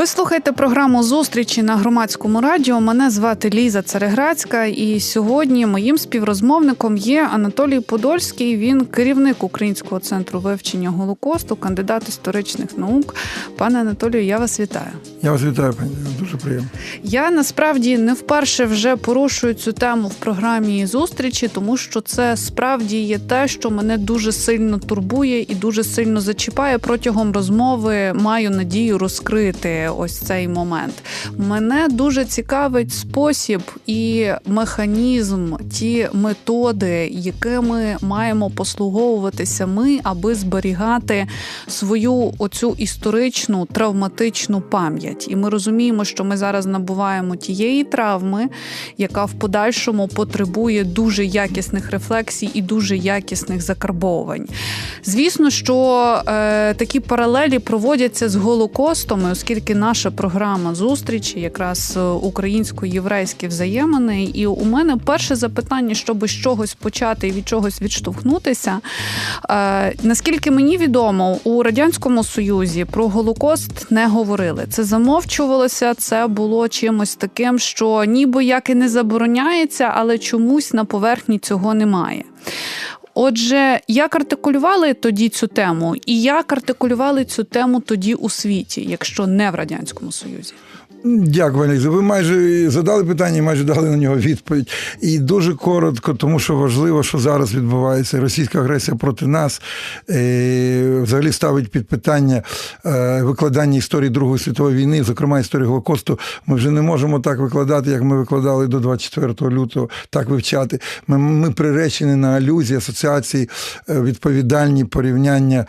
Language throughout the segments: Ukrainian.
Ви слухаєте програму зустрічі на громадському радіо. Мене звати Ліза Цареградська, і сьогодні моїм співрозмовником є Анатолій Подольський. Він керівник Українського центру вивчення Голокосту, кандидат історичних наук. Пане Анатолію, я вас вітаю. Я вас вітаю, пані. Дуже приємно. Я насправді не вперше вже порушую цю тему в програмі зустрічі, тому що це справді є те, що мене дуже сильно турбує і дуже сильно зачіпає протягом розмови. Маю надію розкрити ось цей момент. Мене дуже цікавить спосіб і механізм, ті методи, якими маємо послуговуватися ми, аби зберігати свою оцю історичну травматичну пам'ять. І ми розуміємо, що ми зараз набуваємо тієї травми, яка в подальшому потребує дуже якісних рефлексій і дуже якісних закарбовувань. Звісно, що е, такі паралелі проводяться з Голокостом, оскільки наша програма зустрічі, якраз е, українсько-єврейські взаємини. І у мене перше запитання, щоб з чогось почати і від чогось відштовхнутися. Е, наскільки мені відомо, у радянському союзі про Голокост не говорили. Це замовчувалося, це було чимось таким, що ніби як і не забороняється, але чомусь на поверхні цього немає. Отже, як артикулювали тоді цю тему, і як артикулювали цю тему тоді у світі, якщо не в радянському союзі? Дякую, Ліза. Ви майже задали питання, майже дали на нього відповідь. І дуже коротко, тому що важливо, що зараз відбувається. Російська агресія проти нас е, взагалі ставить під питання е, викладання історії Другої світової війни, зокрема історії Голокосту. Ми вже не можемо так викладати, як ми викладали до 24 лютого, так вивчати. Ми, ми приречені на алюзії, асоціації, е, відповідальні порівняння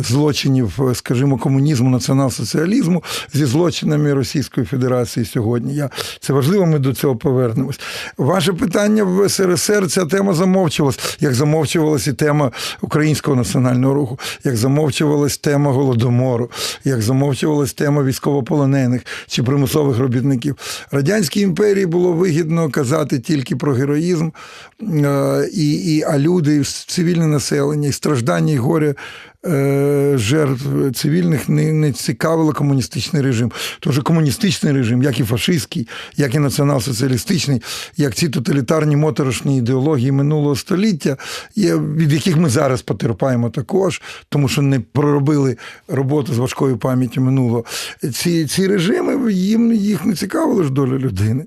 злочинів, скажімо, комунізму, націонал-соціалізму зі злочинами Російської Федерації сьогодні. Я, Це важливо, ми до цього повернемось. Ваше питання в СРСР ця тема замовчувалась, як замовчувалась і тема українського національного руху, як замовчувалась тема голодомору, як замовчувалась тема військовополонених чи примусових робітників. Радянській імперії було вигідно казати тільки про героїзм, е, і, і, а люди, цивільне населення, і страждання, і горе жертв цивільних не не цікавило комуністичний режим. Тож комуністичний режим, як і фашистський, як і націонал-соціалістичний, як ці тоталітарні моторошні ідеології минулого століття, від яких ми зараз потерпаємо також, тому що не проробили роботу з важкою пам'яттю минулого. Ці ці режими їм їх не цікавила ж доля людини.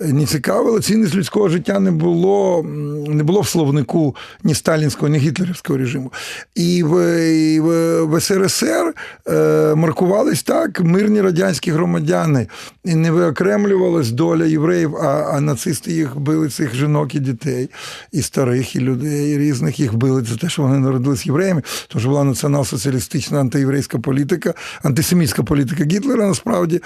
Не цікавила, цінність людського життя не було не було в словнику ні сталінського, ні гітлерівського режиму. І в і в СРСР е, маркувались так мирні радянські громадяни, і не виокремлювалась доля євреїв, а а нацисти їх били цих жінок і дітей, і старих, і людей різних їх били за те, що вони народились євреями. Тож була націонал-соціалістична антиєврейська політика, антисемітська політика Гітлера. Насправді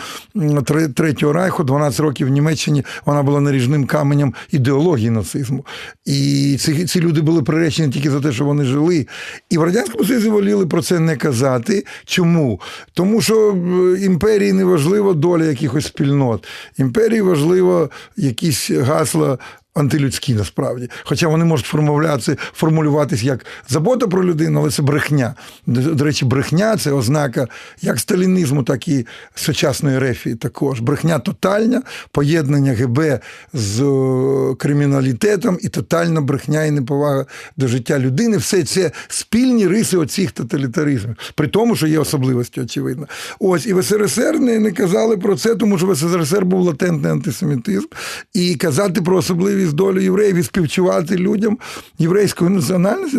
Третього райху, 12 років в Німеччині вона була наріжним каменем ідеології нацизму. І ці ці люди були приречені тільки за те, що вони жили. І в радянському Союзі воліли про це не казати. Чому? Тому що імперії не важлива доля якихось спільнот. Імперії важливо якісь гасла антилюдські насправді. Хоча вони можуть формулюватися, формулюватися як забота про людину, але це брехня. До речі, брехня це ознака як сталінізму, так і сучасної рефії також. Брехня тотальна, поєднання ГБ з е, криміналітетом і тотальна брехня і неповага до життя людини. Все це спільні риси оцих тоталітаризмів, при тому, що є особливості, очевидно. Ось і в СРСР не, не казали про це, тому що в СРСР був латентний антисемітизм, і казати про особливість з долю євреїв і співчувати людям єврейської національності,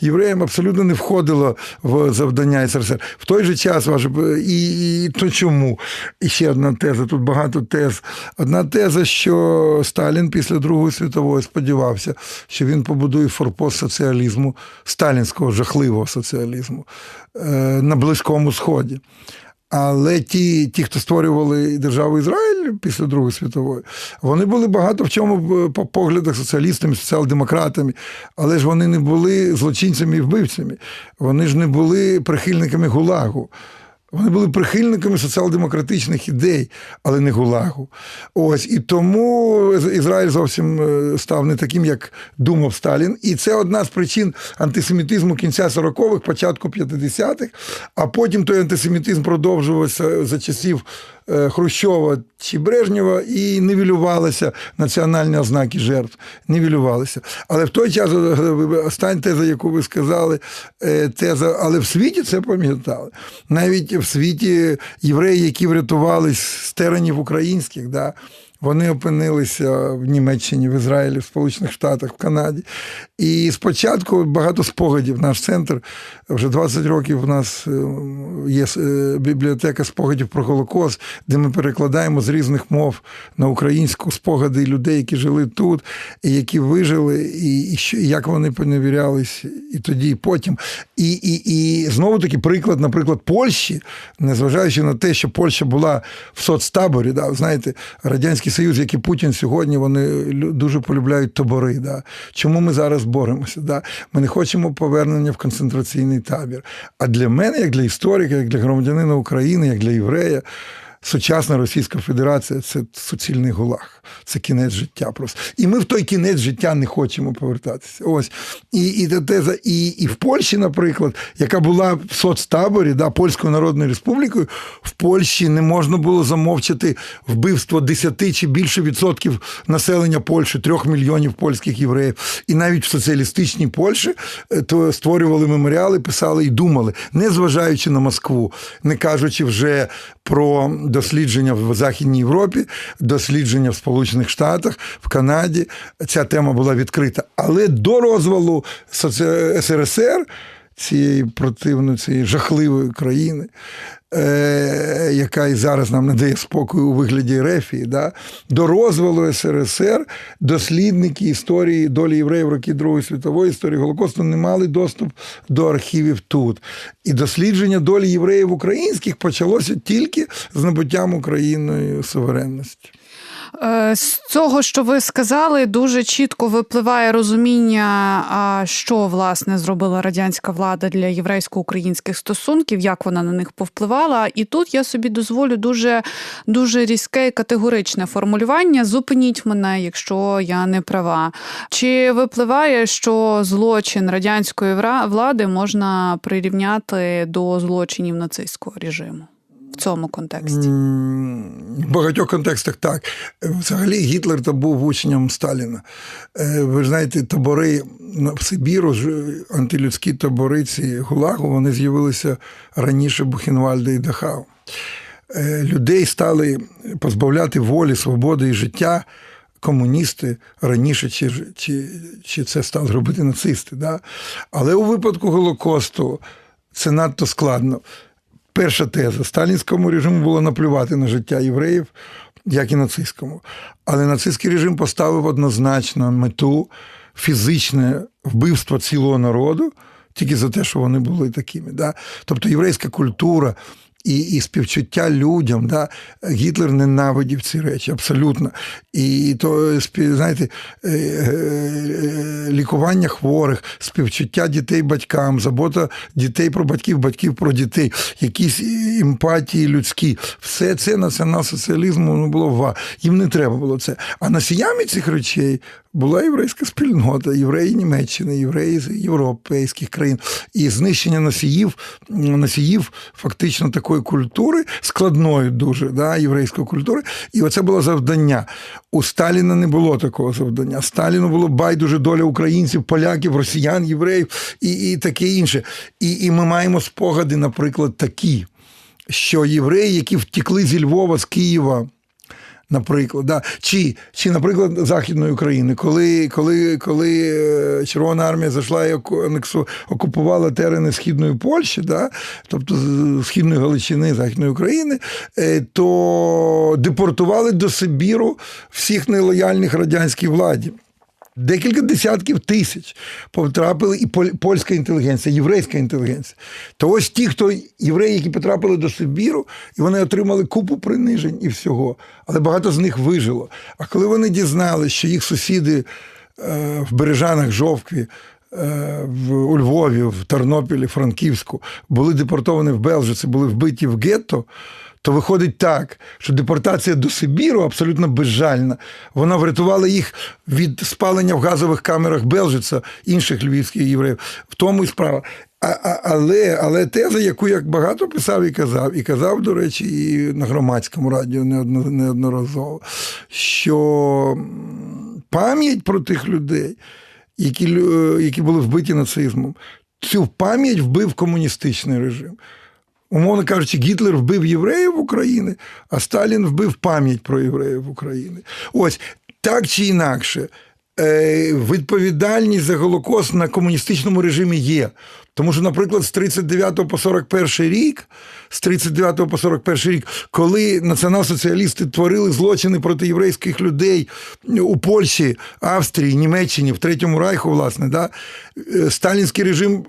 євреям абсолютно не входило в завдання СРСР. В той же час ваше і, і то чому? І ще одна теза, тут багато тез. Одна теза, що Сталін після Другої світової сподівався, що він побудує форпост соціалізму, сталінського жахливого соціалізму е, на Близькому Сході. Але ті, ті, хто створювали державу Ізраїль після Другої світової, вони були багато в чому по поглядах соціалістами, соціал-демократами, але ж вони не були злочинцями і вбивцями. Вони ж не були прихильниками гулагу. Вони були прихильниками соціал-демократичних ідей, але не гулагу. Ось і тому Ізраїль зовсім е, став не таким, як думав Сталін. І це одна з причин антисемітизму кінця 40-х, початку 50-х, а потім той антисемітизм продовжувався за часів Хрущова чи Брежнєва і нівелювалися національні ознаки жертв. Нівелювалися. Але в той час е, остання теза, яку ви сказали, е, теза, але в світі це пам'ятали. Навіть в світі євреї, які врятувались з теренів українських, да, вони опинилися в Німеччині, в Ізраїлі, в Сполучених Штатах, в Канаді. І спочатку багато спогадів. Наш центр вже 20 років у нас е, є е, бібліотека спогадів про Голокост, де ми перекладаємо з різних мов на українську спогади людей, які жили тут, і які вижили, і, і, як вони поневірялись і тоді, і потім. І, і, і знову таки приклад, наприклад, Польщі, незважаючи на те, що Польща була в соцтаборі, да, знаєте, Радянський Союз, як і Путін сьогодні, вони дуже полюбляють табори. Да. Чому ми зараз боремося? Да? Ми не хочемо повернення в концентраційний табір. А для мене, як для історика, як для громадянина України, як для єврея, сучасна Російська Федерація це суцільний гулаг, це кінець життя просто. І ми в той кінець життя не хочемо повертатися. Ось. І і, теза, і, і в Польщі, наприклад, яка була в соцтаборі да, Польською Народною Республікою, в Польщі не можна було замовчати вбивство 10 чи більше відсотків населення Польщі, трьох мільйонів польських євреїв. І навіть в соціалістичній Польщі е, то створювали меморіали, писали і думали, не зважаючи на Москву, не кажучи вже про дослідження в Західній Європі, дослідження в Сполучених Штатах, в Канаді. Ця тема була відкрита. Але до розвалу СРСР, цієї противної, цієї жахливої країни, е, яка і зараз нам не дає спокою у вигляді Рефії, да, до розвалу СРСР дослідники історії долі євреїв роки Другої світової історії Голокосту не мали доступ до архівів тут. І дослідження долі євреїв українських почалося тільки з набуттям Україною суверенності. Е, з цього, що ви сказали, дуже чітко випливає розуміння, що власне зробила радянська влада для єврейсько-українських стосунків, як вона на них повпливала. І тут я собі дозволю дуже дуже різке і категоричне формулювання. Зупиніть мене, якщо я не права. Чи випливає, що злочин радянської влади можна прирівняти до злочинів нацистського режиму? В цьому контексті? В багатьох контекстах так. Взагалі, Гітлер то був учнем Сталіна. Е, ви знаєте, табори в Сибіру, антилюдські табори ці Гулагу, вони з'явилися раніше Бухенвальда і Дахау. Е, людей стали позбавляти волі, свободи і життя. Комуністи раніше, чи чи, чи це стали робити нацисти. Да? Але у випадку Голокосту це надто складно. Перша теза: сталінському режиму було наплювати на життя євреїв, як і нацистському. Але нацистський режим поставив однозначно мету фізичне вбивство цілого народу тільки за те, що вони були такими. Да? Тобто єврейська культура і і співчуття людям. Да? Гітлер ненавидів ці речі абсолютно. І то знаєте, е, е, лікування хворих, співчуття дітей батькам, забота дітей про батьків, батьків про дітей, якісь емпатії людські. Все це націонал-соціалізму ну, було ва. Їм не треба було це. А носіями цих речей була єврейська спільнота, євреї Німеччини, євреї з європейських країн. І знищення носіїв, носіїв фактично такої культури, складної дуже да, єврейської культури. І оце було завдання. У Сталіна не було такого завдання. Сталіну було байдуже доля українців, поляків, росіян, євреїв і і таке інше. І, І ми маємо спогади, наприклад, такі. Що євреї, які втекли зі Львова, з Києва, наприклад, да. чи, чи, наприклад, Західної України, коли коли, коли е, Червона армія зайшла і окупувала терени Східної Польщі, да, тобто Східної Галичини, Західної України, е, то депортували до Сибіру всіх нелояльних радянській владі. Декілька десятків тисяч потрапили і польська інтелігенція, єврейська інтелігенція. То ось ті, хто євреї, які потрапили до Сибіру, і вони отримали купу принижень і всього, але багато з них вижило. А коли вони дізналися, що їх сусіди е, в Бережанах Жовкві е, в, у Львові, в Тернопілі, Франківську, були депортовані в Белжиці, були вбиті в гетто, то виходить так, що депортація до Сибіру абсолютно безжальна. Вона врятувала їх від спалення в газових камерах Белжица, інших львівських євреїв. В тому і справа. А, а, але, але теза, яку я багато писав і казав, і казав, до речі, і на громадському радіо неодно, неодноразово, що пам'ять про тих людей, які, які були вбиті нацизмом, цю пам'ять вбив комуністичний режим. Умовно кажучи, Гітлер вбив євреїв України, а Сталін вбив пам'ять про євреїв України. Ось так чи інакше, відповідальність за Голокост на комуністичному режимі є. Тому що, наприклад, з 39 по 41 рік, з 39 по 41 рік, коли націонал-соціалісти творили злочини проти єврейських людей у Польщі, Австрії, Німеччині, в Третьому Райху, власне, да, сталінський режим,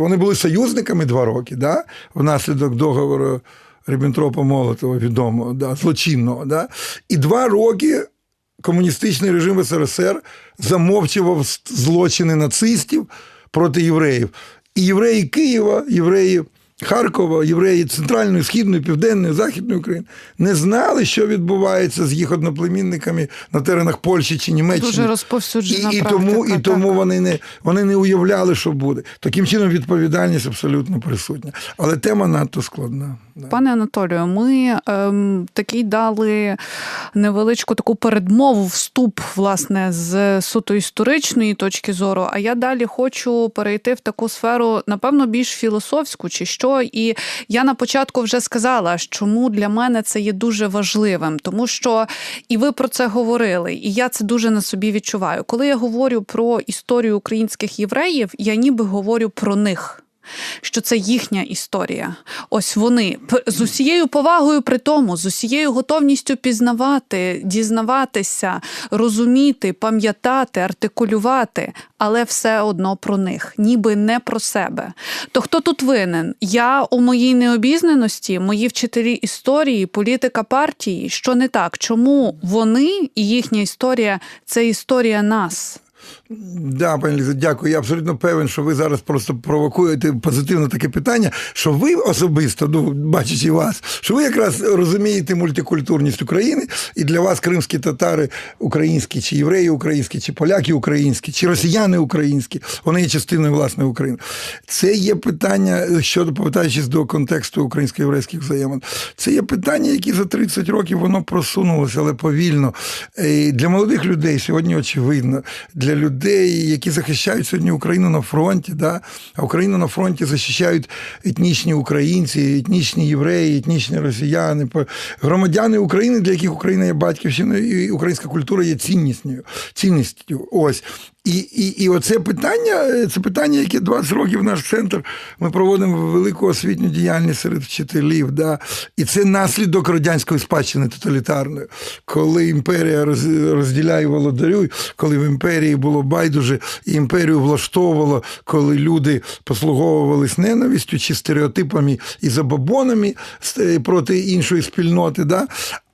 вони були союзниками два роки, да, внаслідок договору Ріббентропа Молотова, відомого, да, злочинного. Да, І два роки. Комуністичний режим СРСР замовчував злочини нацистів проти євреїв. І євреї Києва, євреї Харкова, євреї Центральної, Східної, Південної, Західної України не знали, що відбувається з їх одноплемінниками на теренах Польщі чи Німеччини. Дуже розповсюджена і, і практика, тому, і тому вони не вони не уявляли, що буде. Таким чином відповідальність абсолютно присутня. Але тема надто складна. Пане Анатолію, ми ем, такий дали невеличку таку передмову, вступ, власне, з суто історичної точки зору. А я далі хочу перейти в таку сферу, напевно, більш філософську, чи що. І я на початку вже сказала, чому для мене це є дуже важливим, тому що і ви про це говорили, і я це дуже на собі відчуваю. Коли я говорю про історію українських євреїв, я ніби говорю про них що це їхня історія. Ось вони з усією повагою при тому, з усією готовністю пізнавати, дізнаватися, розуміти, пам'ятати, артикулювати, але все одно про них, ніби не про себе. То хто тут винен? Я у моїй необізнаності, мої вчителі історії, політика партії, що не так? Чому вони і їхня історія це історія нас? Да, пані Ліза, дякую. Я абсолютно певен, що ви зараз просто провокуєте позитивне таке питання, що ви особисто, ну бачачи вас, що ви якраз розумієте мультикультурність України, і для вас кримські татари українські, чи євреї українські, чи поляки українські, чи росіяни українські, вони є частиною власної України. Це є питання, щодо повертаючись до контексту українсько-єврейських взаємин. Це є питання, які за 30 років воно просунулося, але повільно. І Для молодих людей сьогодні очевидно. Для людей, які захищають сьогодні Україну на фронті, да? а Україну на фронті захищають етнічні українці, етнічні євреї, етнічні росіяни, громадяни України, для яких Україна є батьківщиною, і українська культура є цінністю. цінністю. Ось. І і, і оце питання, це питання, яке 20 років наш центр ми проводимо велику освітню діяльність серед вчителів. Да? І це наслідок радянської спадщини тоталітарної, коли імперія розділяє володарюй, коли в імперії було байдуже, і імперію влаштовувало, коли люди послуговувались ненавистю чи стереотипами і забобонами проти іншої спільноти. Да?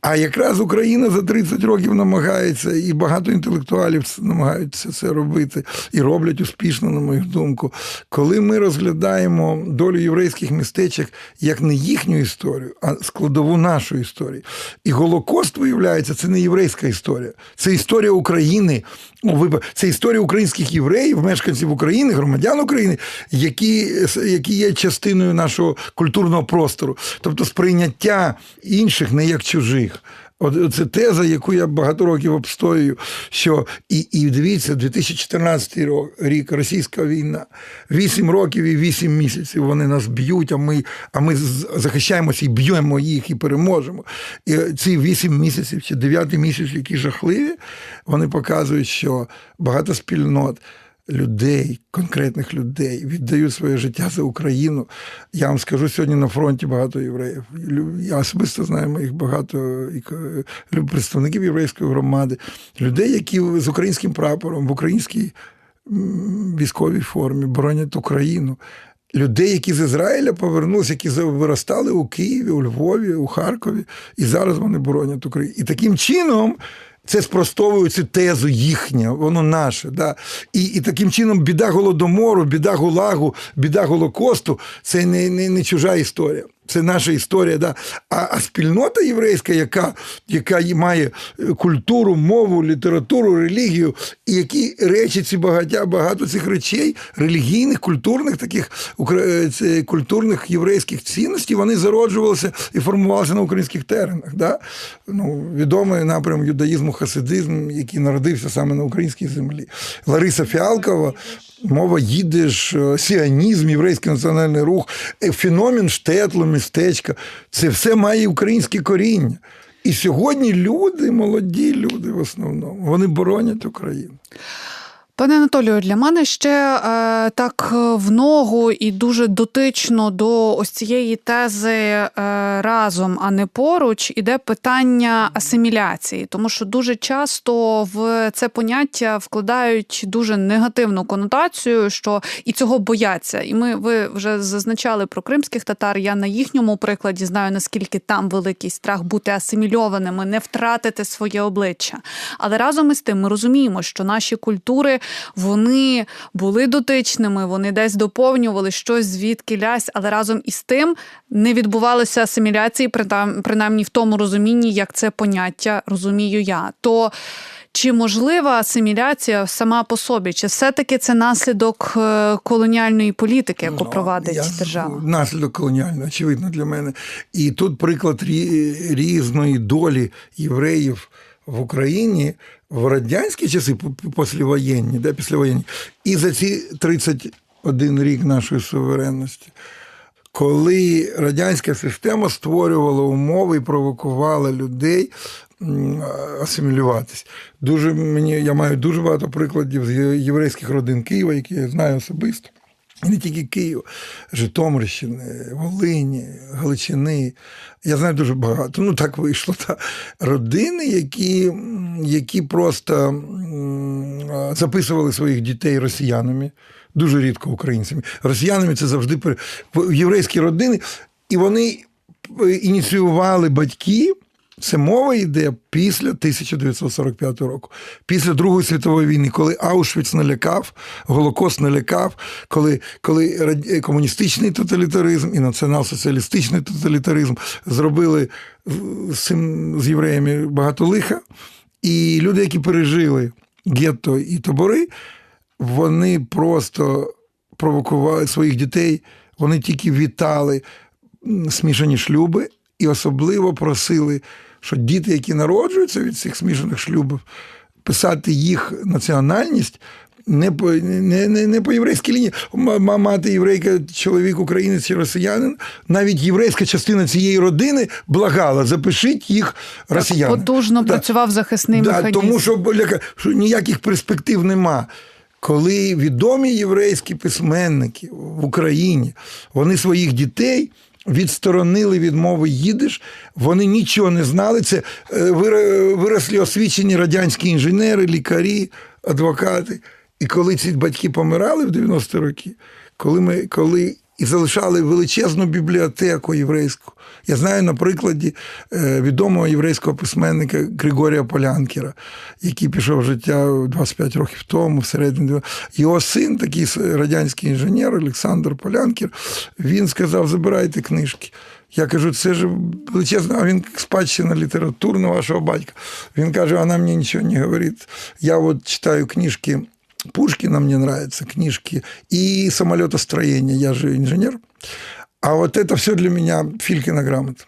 А якраз Україна за 30 років намагається, і багато інтелектуалів намагаються це робити і роблять успішно, на мою думку. Коли ми розглядаємо долю єврейських містечок як не їхню історію, а складову нашої історії. І Голокост, виявляється, це не єврейська історія, це історія України. Це історія українських євреїв, мешканців України, громадян України, які які є частиною нашого культурного простору, тобто сприйняття інших не як чужих. От це теза, яку я багато років обстоюю. Що і і дивіться, 2014 рік російська війна, вісім років і вісім місяців вони нас б'ють, а ми а ми захищаємося і б'ємо їх і переможемо. І ці вісім місяців чи дев'ятий місяць, які жахливі, вони показують, що багато спільнот людей, конкретних людей, віддають своє життя за Україну. Я вам скажу сьогодні на фронті багато євреїв. Я особисто знаю моїх багато представників єврейської громади, людей, які з українським прапором в українській військовій формі боронять Україну. Людей, які з Ізраїля повернулися, які виростали у Києві, у Львові, у Харкові, і зараз вони боронять Україну. І таким чином Це спростовує цю тезу їхня, воно наше. Да? І, і таким чином біда голодомору, біда гулагу, біда Голокосту це не, не, не чужа історія. Це наша історія. Да? А, а спільнота єврейська, яка, яка має культуру, мову, літературу, релігію, і які речі ці багаття, багато цих речей, релігійних, культурних таких е, культурних єврейських цінностей, вони зароджувалися і формувалися на українських теренах. Да? Ну, відомий напрям юдаїзму, хасидизм, який народився саме на українській землі. Лариса Фіалкова. Мова їдеш, е, сіанізм, єврейський національний рух, е, феномен штетлу, містечка. Це все має українське коріння. І сьогодні люди, молоді люди в основному, вони боронять Україну. Пане Анатолію, для мене ще е, так е, в ногу і дуже дотично до ось цієї тези е, разом, а не поруч, іде питання асиміляції, тому що дуже часто в це поняття вкладають дуже негативну конотацію, що і цього бояться. І ми ви вже зазначали про кримських татар. Я на їхньому прикладі знаю наскільки там великий страх бути асимільованими, не втратити своє обличчя. Але разом із тим ми розуміємо, що наші культури вони були дотичними, вони десь доповнювали щось звідки лясь, але разом із тим не відбувалося асиміляції, принаймні в тому розумінні, як це поняття розумію я. То чи можлива асиміляція сама по собі? Чи все-таки це наслідок е, колоніальної політики, яку Ну, провадить я- держава? Наслідок колоніальний, очевидно для мене. І тут приклад різної долі євреїв в Україні в радянські часи, послівоєнні, да, післявоєнні, і за ці 31 рік нашої суверенності. Коли радянська система створювала умови і провокувала людей асимілюватись. Дуже мені я маю дуже багато прикладів з єврейських родин Києва, які я знаю особисто. І не тільки Київ, Житомирщини, Волині, Галичини. Я знаю дуже багато. Ну так вийшло. Та. Родини, які, які просто записували своїх дітей росіянами, дуже рідко українцями. Росіянами це завжди єврейські родини, і вони е, ініціювали батьків. Це мова йде після 1945 року, після Другої світової війни, коли Аушвіц налякав, Голокост налякав, коли, коли комуністичний тоталітаризм і націонал-соціалістичний тоталітаризм зробили з з євреями багато лиха. І люди, які пережили гетто і табори, вони просто провокували своїх дітей, вони тільки вітали смішані шлюби і особливо просили, що діти, які народжуються від цих смішаних шлюбів, писати їх національність. Не по, не, не, не по єврейській лінії. Мати єврейка, чоловік, українець чи росіянин. Навіть єврейська частина цієї родини благала, запишіть їх росіянами. Потужно Да. працював захисний Да, механізм. тому що, що ніяких перспектив нема. Коли відомі єврейські письменники в Україні, вони своїх дітей відсторонили від мови їдиш, вони нічого не знали. Це виросли освічені радянські інженери, лікарі, адвокати. І коли ці батьки помирали в 90-ті роки, коли ми коли і залишали величезну бібліотеку єврейську. Я знаю на прикладі е, відомого єврейського письменника Григорія Полянкіра, який пішов в життя 25 років тому, всередині. Його син, такий радянський інженер Олександр Полянкір, він сказав: забирайте книжки. Я кажу, це ж величезна, а він спадщина літературна вашого батька. Він каже, вона мені нічого не говорить. Я от читаю книжки Пушкина, мне нравятся книжки, и самолетостроение, я же инженер. А вот это все для меня Филькина грамота.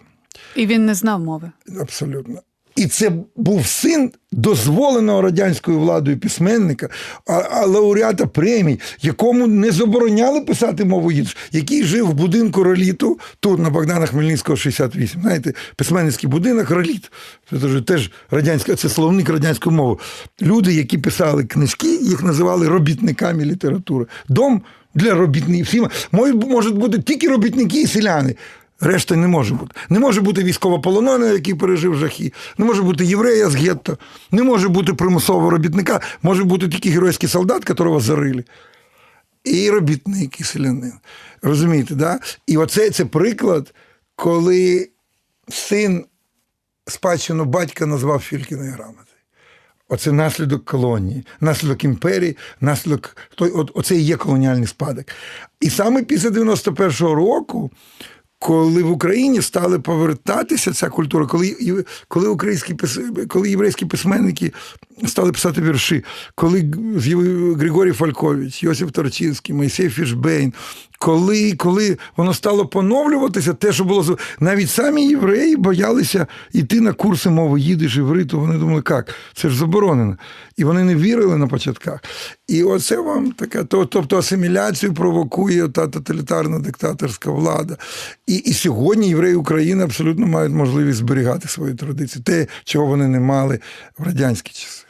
І він не знав мови. Абсолютно. І це був син дозволеного радянською владою письменника, а, лауреата премій, якому не забороняли писати мову їдиш, який жив в будинку Роліту, тут на Богдана Хмельницького, 68. Знаєте, письменницький будинок Роліт. Це теж, теж радянська, це словник радянської мови. Люди, які писали книжки, їх називали робітниками літератури. Дом для робітників. Всі можуть бути тільки робітники і селяни. Решта не може бути. Не може бути військовополонений, який пережив жахи, не може бути єврея з гетто, не може бути примусового робітника, може бути тільки геройський солдат, якого зарили. І робітник, і селянин. Розумієте, да? І оце це приклад, коли син спадщину батька назвав Фількіною грамотою. Оце наслідок колонії, наслідок імперії, наслідок той, от, оце і є колоніальний спадок. І саме після 91-го року, коли в Україні стали повертатися ця культура, коли коли українські коли єврейські письменники стали писати вірші, коли Григорій Фалькович, Йосиф Торчинський, Мойсей Фішбейн, коли коли воно стало поновлюватися, те, що було навіть самі євреї боялися йти на курси мови їдиш, івриту, вони думали, як, це ж заборонено. І вони не вірили на початках. І оце вам таке, тобто асиміляцію провокує та тоталітарна диктаторська влада. І і сьогодні євреї України абсолютно мають можливість зберігати свої традиції, те, чого вони не мали в радянські часи.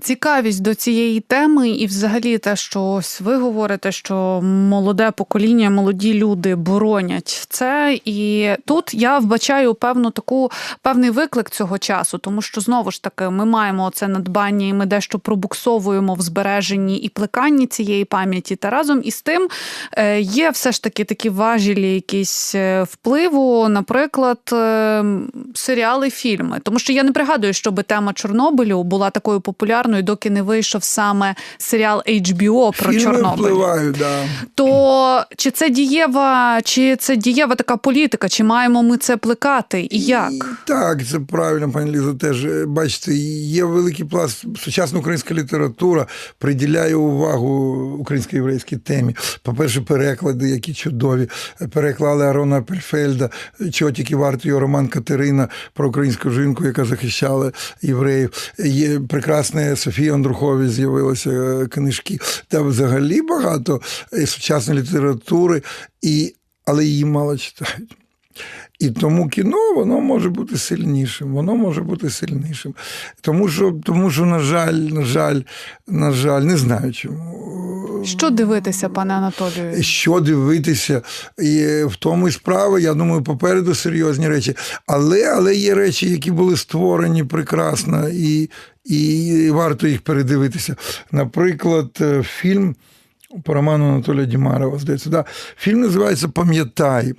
Цікавість до цієї теми, і, взагалі, те, що ось ви говорите, що молоде покоління, молоді люди боронять це. І тут я вбачаю певну таку певний виклик цього часу, тому що знову ж таки ми маємо це надбання, і ми дещо пробуксовуємо в збереженні і плеканні цієї пам'яті. Та разом із тим е, є все ж таки такі важілі, якісь е, впливу, наприклад, е, серіали, фільми. Тому що я не пригадую, щоб тема Чорнобилю була такою популярною популярною, доки не вийшов саме серіал HBO про Фільми Чорнобиль. впливають, да. То чи це дієва, чи це дієва така політика? Чи маємо ми це плекати? І як? І, так, це правильно, пані Ліза, теж бачите, є великий пласт. Сучасна українська література приділяє увагу українсько-єврейській темі. По-перше, переклади, які чудові. Переклали Арона Пельфельда, чого тільки варто його роман Катерина про українську жінку, яка захищала євреїв. Є прекрасне Софії Андрухові з'явилися е, книжки. Та взагалі багато е, сучасної літератури, і, але її мало читають. І тому кіно воно може бути сильнішим, воно може бути сильнішим. Тому що, тому що, на жаль, на жаль, на жаль, не знаю чому. Що дивитися, пане Анатолію? Що дивитися? І В тому і справа, я думаю, попереду серйозні речі. Але але є речі, які були створені прекрасно, і, і варто їх передивитися. Наприклад, е, фільм по роману Анатолія Дімарова, здається, да? фільм називається Пам'ятай.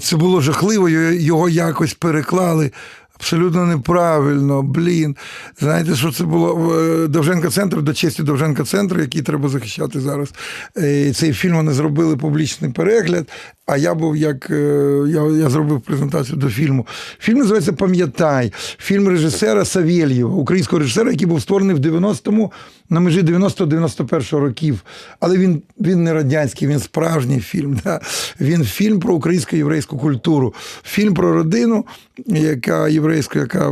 Це було жахливо, його якось переклали. Абсолютно неправильно, блін. Знаєте, що це було е, Довженка центр до честі Довженка центру, який треба захищати зараз. Е, цей фільм вони зробили публічний перегляд. А я був як е, я я зробив презентацію до фільму. Фільм називається Пам'ятай. Фільм режисера Савєльєва, українського режисера, який був створений в 90-му, на межі 90-91 років. Але він він не радянський, він справжній фільм. Да? Він фільм про українсько єврейську культуру, фільм про родину, яка єврейська, яка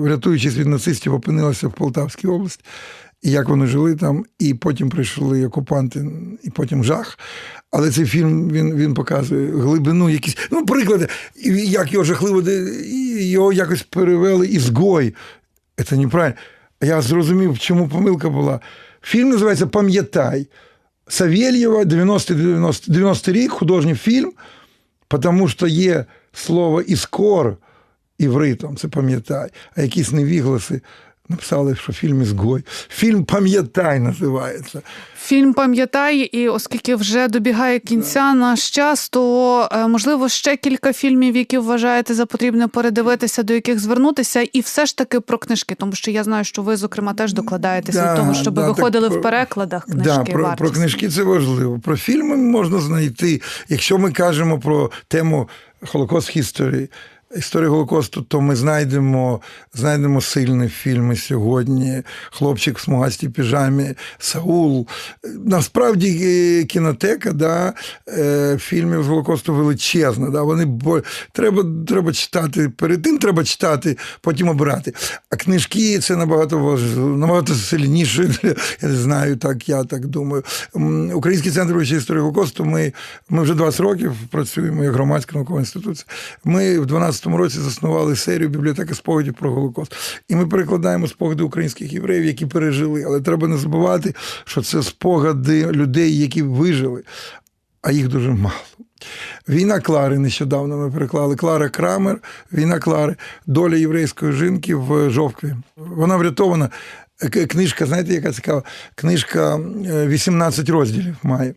врятуючись від нацистів, опинилася в Полтавській області. І як вони жили там, і потім прийшли окупанти, і потім жах. Але цей фільм він він показує глибину, якісь ну, приклади, як його жахливо його якось перевели ізгой. Це неправильно. Я зрозумів, чому помилка була. Фільм називається Пам'ятай Савельєва, 90 90 90 рік, художній фільм, тому що є слово іскор івритом, це пам'ятай, а якісь невігласи Написали, що фільм «Ізгой». Фільм Пам'ятай називається. Фільм Пам'ятай, і оскільки вже добігає кінця наш час, то е, можливо ще кілька фільмів, які вважаєте за потрібне передивитися, до яких звернутися, і все ж таки про книжки, тому що я знаю, що ви, зокрема, теж докладаєтеся да, до того, щоб да, виходили так, в перекладах книжки. Да, про, про книжки це важливо. Про фільми можна знайти, якщо ми кажемо про тему Холокост History, Історію Голокосту, то ми знайдемо знайдемо сильні фільми сьогодні. Хлопчик в смугастій піжамі, Саул. Насправді е, кінотека да, е, фільмів з Голокосту величезна. Да, вони Треба треба читати перед тим, треба читати, потім обирати. А книжки це набагато важливо, набагато сильніше. Я не знаю, так я так думаю. Український центр вивчення історії Голокосту. Ми ми вже 20 років працюємо як громадська наукова інституція. Ми в 12 2014 році заснували серію бібліотеки спогадів про Голокост. І ми перекладаємо спогади українських євреїв, які пережили. Але треба не забувати, що це спогади людей, які вижили, а їх дуже мало. Війна Клари нещодавно ми переклали. Клара Крамер, війна Клари, доля єврейської жінки в жовкві. Вона врятована. Книжка, знаєте, яка цікава? Книжка 18 е, розділів має.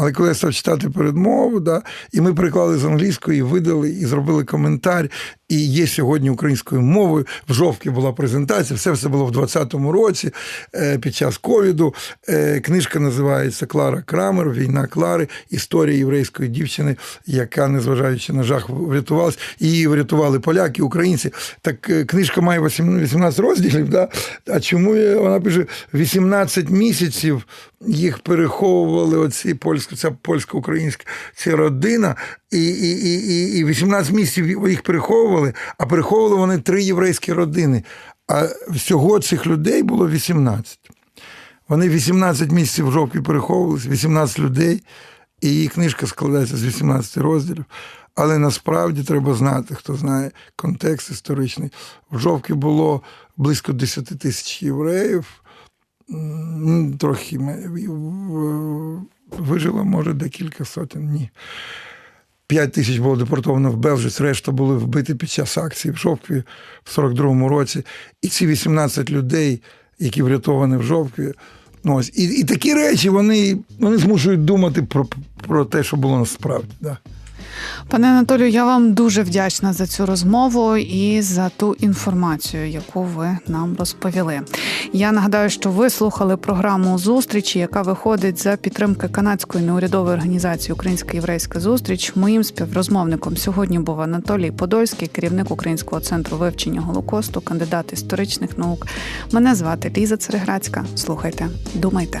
Але коли я став читати передмову, да, і ми приклали з англійської, і видали, і зробили коментар. І є сьогодні українською мовою. В жовтні була презентація, все це було в 2020 році е, під час ковіду. Е, Книжка називається Клара Крамер Війна Клари. Історія єврейської дівчини, яка, незважаючи на жах, врятувалась. Її врятували поляки, українці. Так е, книжка має 18 розділів. Да? А чому вона пише 18 місяців їх переховували оці польська, ця польсько-українська ця родина, і, і, і, і, і 18 місяців їх переховували, а переховували вони три єврейські родини. А всього цих людей було 18. Вони 18 місяців в жовтні переховувалися, 18 людей, і її книжка складається з 18 розділів. Але насправді треба знати, хто знає контекст історичний. В жовтні було близько 10 тисяч євреїв. Трохи вижило, може, декілька сотень. Ні. 5 тисяч було депортовано в Белжиць, решта були вбиті під час акції в Жовкві в 42-му році. І ці 18 людей, які врятовані в Жовкві. Ну, ось. І, і такі речі вони, вони змушують думати про, про те, що було насправді. Да. Пане Анатолію, я вам дуже вдячна за цю розмову і за ту інформацію, яку ви нам розповіли. Я нагадаю, що ви слухали програму зустрічі, яка виходить за підтримки канадської неурядової організації Українська єврейська зустріч. Моїм співрозмовником сьогодні був Анатолій Подольський, керівник Українського центру вивчення Голокосту, кандидат історичних наук. Мене звати Ліза Цереграцька. Слухайте, думайте.